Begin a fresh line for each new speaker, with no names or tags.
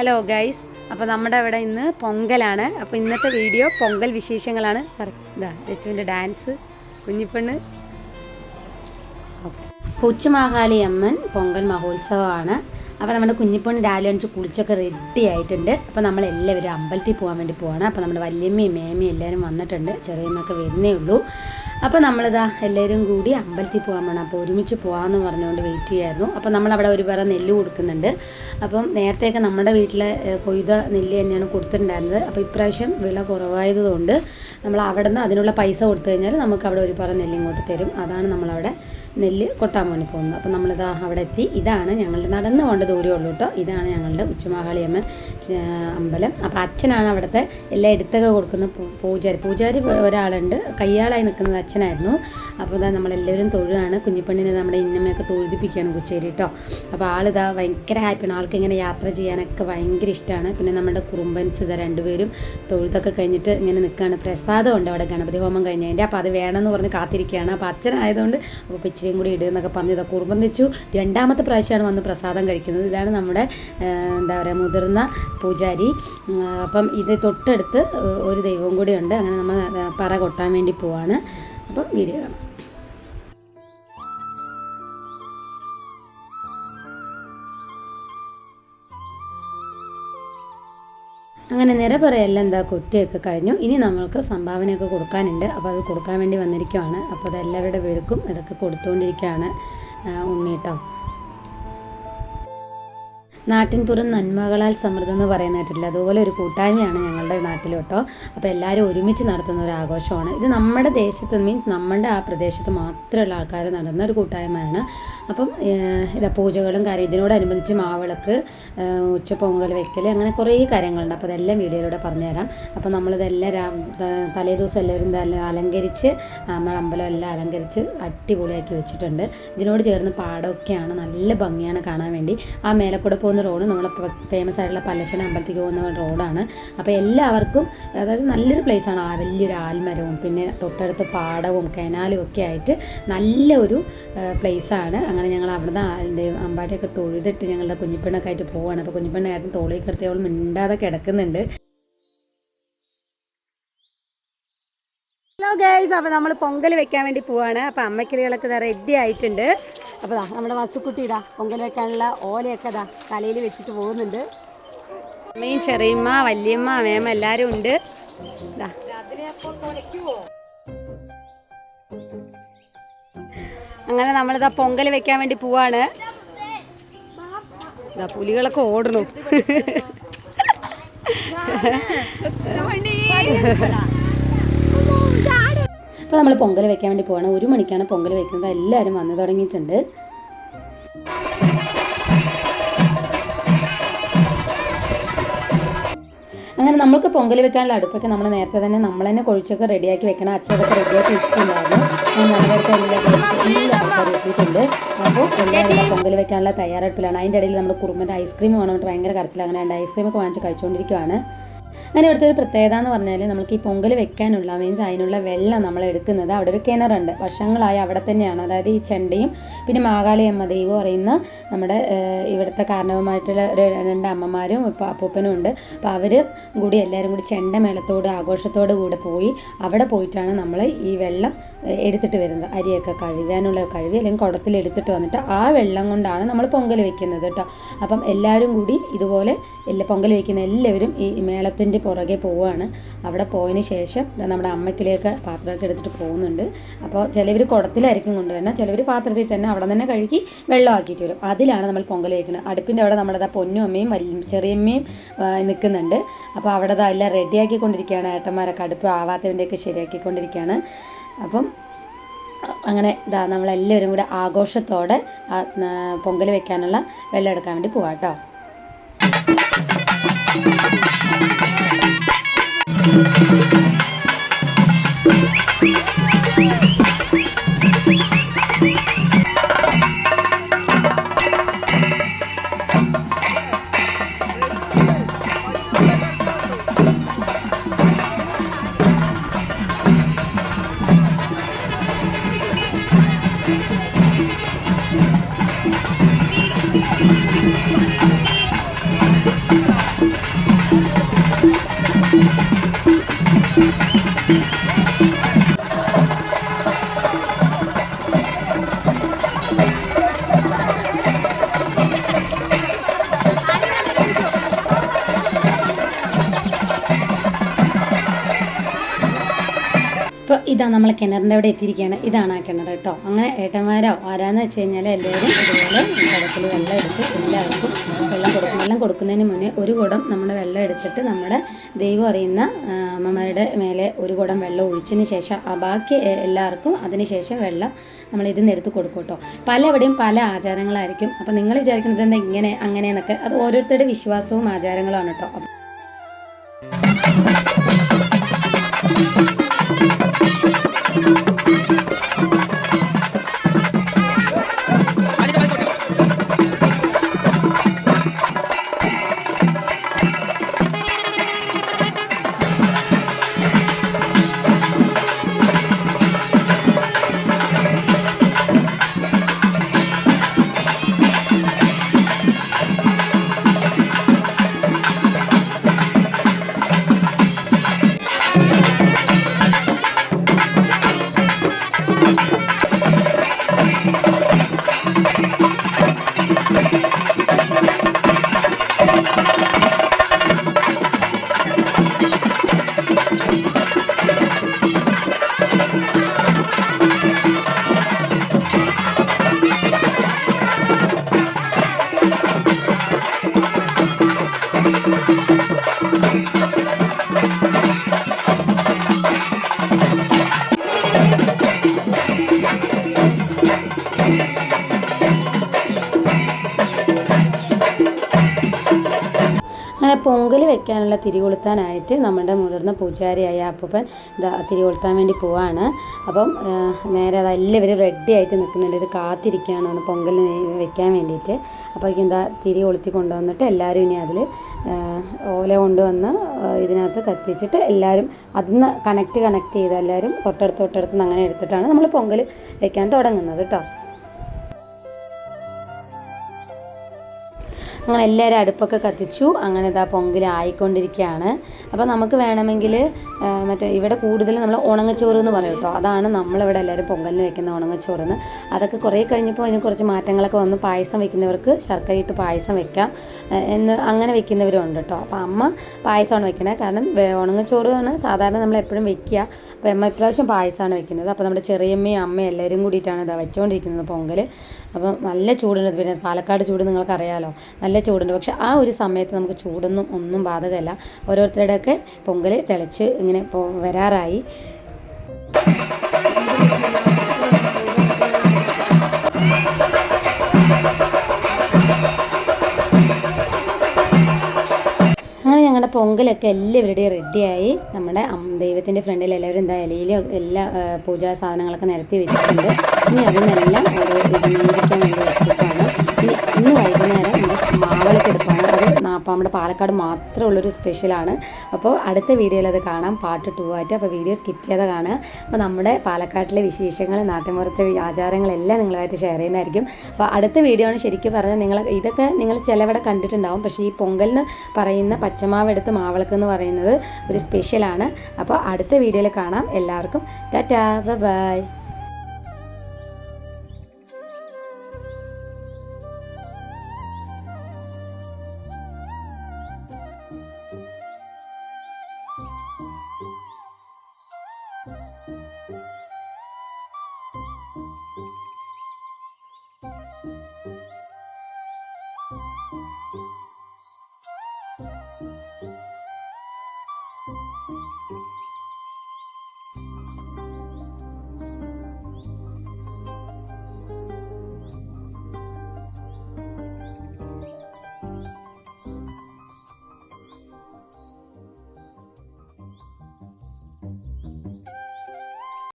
Hello guys അപ്പോൾ നമ്മുടെ ഇവിടെ ഇന്ന് പൊങ്കലാണ്. അപ്പോൾ ഇന്നത്തെ വീഡിയോ പൊങ്കൽ വിശേഷങ്ങളാണ്. ഇതാ രച്ചുവിന്റെ ഡാൻസ് കുഞ്ഞിപ്പെണ്ണ്. കൊച്ചുമാകാളി അമ്മൻ പൊങ്കൽ മഹോത്സവമാണ്. അപ്പോൾ നമ്മുടെ കുഞ്ഞിപ്പെണ്ണ് രാവിലെ അണിച്ച് കുളിച്ചൊക്കെ റെഡി ആയിട്ടുണ്ട്. അപ്പോൾ നമ്മളെല്ലാവരും അമ്പലത്തിൽ പോകാൻ വേണ്ടി പോവാണ്. അപ്പോൾ നമ്മുടെ വല്യമ്മയും മേമയും എല്ലാവരും വന്നിട്ടുണ്ട്. ചെറിയമ്മയൊക്കെ വരുന്നേ ഉള്ളൂ. അപ്പോൾ നമ്മളിതാ എല്ലാവരും കൂടി അമ്പലത്തിൽ പോകാൻ വേണം അപ്പോൾ ഒരുമിച്ച് പോകാമെന്ന് പറഞ്ഞുകൊണ്ട് വെയിറ്റ് ചെയ്യായിരുന്നു. അപ്പോൾ നമ്മളവിടെ ഒരു പറ നെല്ല് കൊടുക്കുന്നുണ്ട്. അപ്പം നേരത്തെയൊക്കെ നമ്മുടെ വീട്ടിലെ കൊയ്ത നെല്ല് തന്നെയാണ് കൊടുത്തിട്ടുണ്ടായിരുന്നത്. അപ്പോൾ ഇപ്രാവശ്യം വില കുറവായതുകൊണ്ട് നമ്മൾ അവിടെ നിന്ന് അതിനുള്ള പൈസ കൊടുത്തു കഴിഞ്ഞാൽ നമുക്ക് അവിടെ ഒരു പറ നെല്ല് ഇങ്ങോട്ട് തരും. അതാണ് നമ്മളവിടെ നെല്ല് കൊട്ടാൻ വേണ്ടി പോകുന്നത്. അപ്പോൾ നമ്മളിതാ അവിടെ എത്തി. ഇതാണ് ഞങ്ങളുടെ നടന്നു പോകേണ്ട ദൂരമേ ഉള്ളൂ കേട്ടോ ഇതാണ് ഞങ്ങളുടെ ഉച്ചമാകാളി അമ്മൻ അമ്പലം. അപ്പോൾ അച്ഛനാണ് അവിടുത്തെ എല്ലാ എടുത്തൊക്കെ കൊടുക്കുന്ന പൂജാരി. പൂജാരി ഒരാളുണ്ട്. കയ്യാളായി നിൽക്കുന്നത് അച്ഛനായിരുന്നു. അപ്പോൾ ഇതാ നമ്മളെല്ലാവരും തൊഴുകയാണ് കുഞ്ഞിപ്പെണ്ണിനെ നമ്മുടെ ഇന്നമ്മയൊക്കെ തൊഴുതിപ്പിക്കുകയാണ് കുച്ചേരി കേട്ടോ. അപ്പോൾ ആളിതാ ഭയങ്കര ഹാപ്പിയാണ്. ആൾക്ക് ഇങ്ങനെ യാത്ര ചെയ്യാനൊക്കെ ഭയങ്കര ഇഷ്ടമാണ് പിന്നെ നമ്മുടെ കുറുമ്പൻസ് ഇതാ രണ്ടുപേരും തൊഴുതൊക്കെ കഴിഞ്ഞിട്ട് ഇങ്ങനെ നിൽക്കുകയാണ്. പ്രസാദമുണ്ട് അവിടെ ഗണപതി ഹോമം കഴിഞ്ഞതിന്റെ. അപ്പോൾ അത് വേണമെന്ന് പറഞ്ഞ് കാത്തിരിക്കുകയാണ്. അപ്പോൾ അച്ഛനായതുകൊണ്ട് അപ്പോൾ ഇച്ചിരിയും കൂടി ഇടുക എന്നൊക്കെ പറഞ്ഞ് ഇതാ കുറുമ്പം വെച്ചു. രണ്ടാമത്തെ പ്രാവശ്യമാണ് വന്ന് പ്രസാദം കഴിക്കുന്നത്. ഇതാണ് നമ്മുടെ എന്താ പറയുക മുതിർന്ന പൂജാരി. അപ്പം ഇത് തൊട്ടടുത്ത് ഒരു ദൈവവും കൂടി ഉണ്ട് അങ്ങനെ നമ്മൾ പറ കൊട്ടാൻ വേണ്ടി പോവാണ്. അപ്പം വീഡിയോ കാണാം. അങ്ങനെ നിര പറയെല്ലാം എന്താ കുട്ടിയൊക്കെ കഴിഞ്ഞു. ഇനി നമ്മൾക്ക് സംഭാവനയൊക്കെ കൊടുക്കാനുണ്ട്. അപ്പോൾ അത് കൊടുക്കാൻ വേണ്ടി വന്നിരിക്കുവാണ്. അപ്പോൾ അത് എല്ലാവരുടെ പേർക്കും ഇതൊക്കെ കൊടുത്തുകൊണ്ടിരിക്കുകയാണ് കേട്ടോ നാട്ടിൻപുറം നന്മകളാൽ സമൃദ്ധം എന്ന് പറയുന്ന കേട്ടില്ല അതുപോലെ ഒരു കൂട്ടായ്മയാണ് ഞങ്ങളുടെ നാട്ടിൽ കേട്ടോ. അപ്പോൾ എല്ലാവരും ഒരുമിച്ച് നടത്തുന്ന ഒരു ആഘോഷമാണ്. ഇത് നമ്മുടെ ദേശത്ത് മീൻസ് നമ്മുടെ ആ പ്രദേശത്ത് മാത്രമുള്ള ആൾക്കാർ നടന്ന ഒരു കൂട്ടായ്മയാണ്. അപ്പം ഇതാ പൂജകളും കാര്യം ഇതിനോടനുബന്ധിച്ച് മാവിളക്ക് ഉച്ച ഉച്ചപ്പൊങ്കൽ വെക്കൽ അങ്ങനെ കുറേ കാര്യങ്ങളുണ്ട്. അപ്പോൾ അതെല്ലാം വീഡിയോയിലൂടെ പറഞ്ഞുതരാം. അപ്പോൾ നമ്മളിതെല്ലാം തലേ ദിവസം എല്ലാവരും അലങ്കരിച്ച് നമ്മുടെ അമ്പലം എല്ലാം അലങ്കരിച്ച് അടിപൊളിയാക്കി വെച്ചിട്ടുണ്ട്. ഇതിനോട് ചേർന്ന് പാടമൊക്കെയാണ് നല്ല ഭംഗിയാണ് കാണാൻ വേണ്ടി. ആ മേലെ കൂടെ പോകുന്ന റോഡ് നമ്മൾ ഫേമസ് ആയിട്ടുള്ള പല്ലശ്ശന അമ്പലത്തേക്ക് പോകുന്ന റോഡാണ്. അപ്പോൾ എല്ലാവർക്കും അതായത് നല്ലൊരു പ്ലേസാണ് ആ വലിയൊരു ആൽമരവും പിന്നെ തൊട്ടടുത്ത് പാടവും കനാലും ഒക്കെ ആയിട്ട് നല്ല ഒരു പ്ലേസാണ് അങ്ങനെ ഞങ്ങൾ അവിടുന്ന് അമ്പാടിയൊക്കെ തൊഴുതിട്ട് ഞങ്ങളുടെ കുഞ്ഞിപ്പെണ്ണൊക്കെ ആയിട്ട് പോവാണ്. അപ്പോൾ കുഞ്ഞിപ്പെണ്ണായിരുന്നു തോളിൽ കിടത്തി മിണ്ടാതെ കിടക്കുന്നുണ്ട്. ഹലോ ഗൈസ് അപ്പോൾ നമ്മൾ പൊങ്കൽ വെക്കാൻ വേണ്ടി പോവാണ്. അപ്പോൾ അമ്മക്കിളികളൊക്കെ റെഡി ആയിട്ടുണ്ട്. അപ്പോൾ ദാ നമ്മുടെ വസുക്കുട്ടി ഇതാ പൊങ്കൽ വെക്കാനുള്ള ഓലയൊക്കെ ദാ തലയിൽ വെച്ചിട്ട് പോകുന്നുണ്ട്. അമ്മയും ചെറിയമ്മ വല്യമ്മ അമ്മയമ്മ എല്ലാവരും ഉണ്ട്. അങ്ങനെ നമ്മളിതാ പൊങ്കൽ വെക്കാൻ വേണ്ടി പോവാണ്. ഇതാ പുലികളൊക്കെ ഓടണു. അപ്പോൾ നമ്മൾ പൊങ്കൽ വെക്കാൻ വേണ്ടി പോകണം ഒരു മണിക്കാണ് പൊങ്കൽ വെക്കുന്നത്. എല്ലാവരും വന്നു തുടങ്ങിയിട്ടുണ്ട്. അങ്ങനെ നമ്മൾക്ക് പൊങ്കൽ വെക്കാനുള്ള അടുപ്പൊക്കെ നമ്മൾ നേരത്തെ തന്നെ നമ്മൾ തന്നെ കൊഴിച്ചൊക്കെ റെഡിയാക്കി വെക്കണം. അച്ഛനൊക്കെ റെഡിയാക്കി വെച്ചിട്ടുണ്ടായിരുന്നു. അപ്പോൾ എല്ലാവരും പൊങ്കൽ വെക്കാനുള്ള തയ്യാറെടുപ്പിലാണ്. അതിന്റെ ഇടയിൽ നമ്മൾ കുറുമ്പന്റെ ഐസ്ക്രീം വേണമെന്നിട്ട് ഭയങ്കര കരച്ചിൽ അങ്ങനെ ഐസ്ക്രീമൊക്കെ വാങ്ങിച്ച് കഴിച്ചുകൊണ്ടിരിക്കുവാണ് അങ്ങനെ ഇവിടുത്തെ ഒരു പ്രത്യേകത എന്ന് പറഞ്ഞാൽ നമുക്ക് ഈ പൊങ്കൽ വെക്കാനുള്ള മീൻസ് അതിനുള്ള വെള്ളം നമ്മൾ എടുക്കുന്നത് അവിടെ ഒരു കിണറുണ്ട്. വർഷങ്ങളായി അവിടെ തന്നെയാണ്. അതായത് ഈ ചെണ്ടയും പിന്നെ മാകാളി അമ്മ ദൈവം അറിയുന്ന നമ്മുടെ ഇവിടുത്തെ കാരണവുമായിട്ടുള്ള ഒരു രണ്ട് അമ്മമാരും ഇപ്പോൾ അപ്പൂപ്പനും ഉണ്ട്. അപ്പോൾ അവർ കൂടി എല്ലാവരും കൂടി ചെണ്ട മേളത്തോട് ആഘോഷത്തോട് കൂടെ പോയി അവിടെ പോയിട്ടാണ് നമ്മൾ ഈ വെള്ളം എടുത്തിട്ട് വരുന്നത്. അരിയൊക്കെ കഴുകാനുള്ള കഴുകി അല്ലെങ്കിൽ കുടത്തിൽ എടുത്തിട്ട് വന്നിട്ട് ആ വെള്ളം കൊണ്ടാണ് നമ്മൾ പൊങ്കൽ വെക്കുന്നത് കേട്ടോ. അപ്പം എല്ലാവരും കൂടി ഇതുപോലെ എല്ലാ പൊങ്കൽ വെക്കുന്ന എല്ലാവരും ഈ മേളത്തിന്റെ പുറകെ പോവുകയാണ്. അവിടെ പോയതിന് ശേഷം നമ്മുടെ അമ്മക്കിലേക്ക് പാത്രമൊക്കെ എടുത്തിട്ട് പോകുന്നുണ്ട്. അപ്പോൾ ചിലവർ കുടത്തിലായിരിക്കും കൊണ്ടുവരുന്നത്. ചിലവർ പാത്രത്തിൽ തന്നെ അവിടെ തന്നെ കഴുകി വെള്ളമാക്കിയിട്ട് വരും. അതിലാണ് നമ്മൾ പൊങ്കൽ വയ്ക്കുന്നത് അടുപ്പിന്റെ അവിടെ നമ്മുടെ പൊന്നും അമ്മയും വലിയ ചെറിയമ്മയും നിൽക്കുന്നുണ്ട്. അപ്പോൾ അവിടെ എല്ലാം റെഡിയാക്കിക്കൊണ്ടിരിക്കുകയാണ്. ഏട്ടന്മാരൊക്കെ അടുപ്പ് ആവാത്തവന്റെയൊക്കെ ശരിയാക്കിക്കൊണ്ടിരിക്കുകയാണ്. അപ്പം അങ്ങനെ ഇതാ നമ്മളെല്ലാവരും കൂടെ ആഘോഷത്തോടെ പൊങ്കൽ വെക്കാനുള്ള വെള്ളം എടുക്കാൻ വേണ്ടി പോവാം കേട്ടോ thank you. ഇതാ നമ്മൾ കിണറിന്റെ അവിടെ എത്തിയിരിക്കുകയാണ്. ഇതാണ് ആ കിണർ കേട്ടോ. അങ്ങനെ ഏട്ടന്മാരോ ആരാന്ന് വെച്ച് കഴിഞ്ഞാൽ എല്ലാവരും ഇതുപോലെ കുടത്തിൽ വെള്ളം എടുത്ത് എല്ലാവർക്കും വെള്ളം കൊടുക്കും. വെള്ളം കൊടുക്കുന്നതിന് മുന്നേ ഒരു കുടം നമ്മൾ വെള്ളം എടുത്തിട്ട് നമ്മുടെ ദൈവം അറിയുന്ന അമ്മമാരുടെ മേലെ ഒരു കുടം വെള്ളം ഒഴിച്ചതിന് ശേഷം ബാക്കി എല്ലാവർക്കും അതിന് ശേഷം വെള്ളം നമ്മൾ ഇതിൽ നിന്ന് എടുത്ത് കൊടുക്കും കേട്ടോ. പലവിടെയും പല ആചാരങ്ങളായിരിക്കും. അപ്പോൾ നിങ്ങൾ വിചാരിക്കുന്നത് എന്താ ഇങ്ങനെ അങ്ങനെ എന്നൊക്കെ അത് ഓരോരുത്തരുടെ വിശ്വാസവും ആചാരങ്ങളുമാണ് കേട്ടോ. അപ്പം അങ്ങനെ പൊങ്കൽ വെക്കാനുള്ള തിരി കൊളുത്താനായിട്ട് നമ്മുടെ മുതിർന്ന പൂജാരിയായ അപ്പൂപ്പൻ ദാ തിരി കൊളുത്താൻ വേണ്ടി പോവാണ്. അപ്പം നേരെ അത് എല്ലാവരും റെഡി ആയിട്ട് നിൽക്കുന്നുണ്ട്. ഇത് കാത്തിരിക്കുകയാണ് ഒന്ന് പൊങ്കൽ വെക്കാൻ വേണ്ടിയിട്ട്. അപ്പോൾ എന്താ തിരി കൊളുത്തി കൊണ്ടുവന്നിട്ട് എല്ലാവരും ഇനി അതിൽ ഓല കൊണ്ടുവന്ന് ഇതിനകത്ത് കത്തിച്ചിട്ട് എല്ലാവരും അതിന്ന് കണക്ട് കണക്ട് ചെയ്ത് എല്ലാവരും തൊട്ടടുത്ത് തൊട്ടടുത്ത് അങ്ങനെ എടുത്തിട്ടാണ് നമ്മൾ പൊങ്കൽ വെക്കാൻ തുടങ്ങുന്നത് കേട്ടോ അങ്ങനെ എല്ലാവരും അടുപ്പൊക്കെ കത്തിച്ചു. അങ്ങനെ ഇതാ പൊങ്കൽ ആയിക്കൊണ്ടിരിക്കുകയാണ് അപ്പോൾ നമുക്ക് വേണമെങ്കിൽ മറ്റേ ഇവിടെ കൂടുതൽ നമ്മൾ ഉണങ്ങച്ചോറ് എന്ന് പറയും കേട്ടോ. അതാണ് നമ്മളിവിടെ എല്ലാവരും പൊങ്കലിന് വെക്കുന്ന ഉണങ്ങച്ചോറെന്ന്. അതൊക്കെ കുറേ കഴിഞ്ഞപ്പോൾ അതിന് കുറച്ച് മാറ്റങ്ങളൊക്കെ വന്ന്. പായസം വെക്കുന്നവർക്ക് ശർക്കര ഇട്ട് പായസം വെക്കാം. എന്ന് അങ്ങനെ വെക്കുന്നവരുണ്ട് കേട്ടോ. അപ്പോൾ അമ്മ പായസമാണ് വെക്കുന്നത് കാരണം ഉണങ്ങച്ചോറാണ് സാധാരണ നമ്മൾ എപ്പോഴും വെക്കുക അപ്പോൾ അമ്മ ഇപ്രാവശ്യം പായസമാണ് വെക്കുന്നത്. അപ്പോൾ നമ്മുടെ ചെറിയമ്മയും അമ്മയും എല്ലാവരും കൂടിയിട്ടാണ് ഇതാ വെച്ചുകൊണ്ടിരിക്കുന്നത് പൊങ്കൽ അപ്പം നല്ല ചൂടുണ്ട്. പിന്നെ പാലക്കാട് ചൂട് നിങ്ങൾക്കറിയാമല്ലോ നല്ല ചൂടുണ്ട്. പക്ഷെ ആ ഒരു സമയത്ത് നമുക്ക് ചൂടൊന്നും ഒന്നും ബാധകമല്ല. ഓരോരുത്തരുടെയൊക്കെ പൊങ്കൽ തിളച്ച് ഇങ്ങനെ വരാറായി. ഞങ്ങളുടെ പൊങ്കലൊക്കെ എല്ലാവരുടെയും റെഡിയായി. നമ്മുടെ ദൈവത്തിന്റെ ഫ്രണ്ടിൽ എല്ലാവരും എന്താ ഇലയിൽ എല്ലാ പൂജാ സാധനങ്ങളൊക്കെ നിരത്തി വെച്ചിട്ടുണ്ട്. ഇനി അതിനെല്ലാം ഓരോ പാലക്കാട് മാത്രമേ ഉള്ളൊരു സ്പെഷ്യലാണ്. അപ്പോൾ അടുത്ത വീഡിയോയിൽ അത് കാണാം. പാർട്ട് ടു ആയിട്ട്. അപ്പോൾ വീഡിയോ സ്കിപ്പ് ചെയ്ത് കാണുക. അപ്പോൾ നമ്മുടെ പാലക്കാട്ടിലെ വിശേഷങ്ങൾ നാട്ടിൻപുറത്തെ ആചാരങ്ങളെല്ലാം നിങ്ങളുമായിട്ട് ഷെയർ ചെയ്യുന്നതായിരിക്കും. അപ്പോൾ അടുത്ത വീഡിയോ ആണ് ശരിക്കും പറഞ്ഞാൽ നിങ്ങൾ ഇതൊക്കെ നിങ്ങൾ ചിലവിടെ കണ്ടിട്ടുണ്ടാവും. പക്ഷേ ഈ പൊങ്കലിന് പറയുന്ന പച്ചമാവ് എടുത്ത് മാവളക്ക് എന്ന് പറയുന്നത് ഒരു സ്പെഷ്യലാണ് അപ്പോൾ അടുത്ത വീഡിയോയിൽ കാണാം. എല്ലാവർക്കും ടാറ്റാ. ബൈ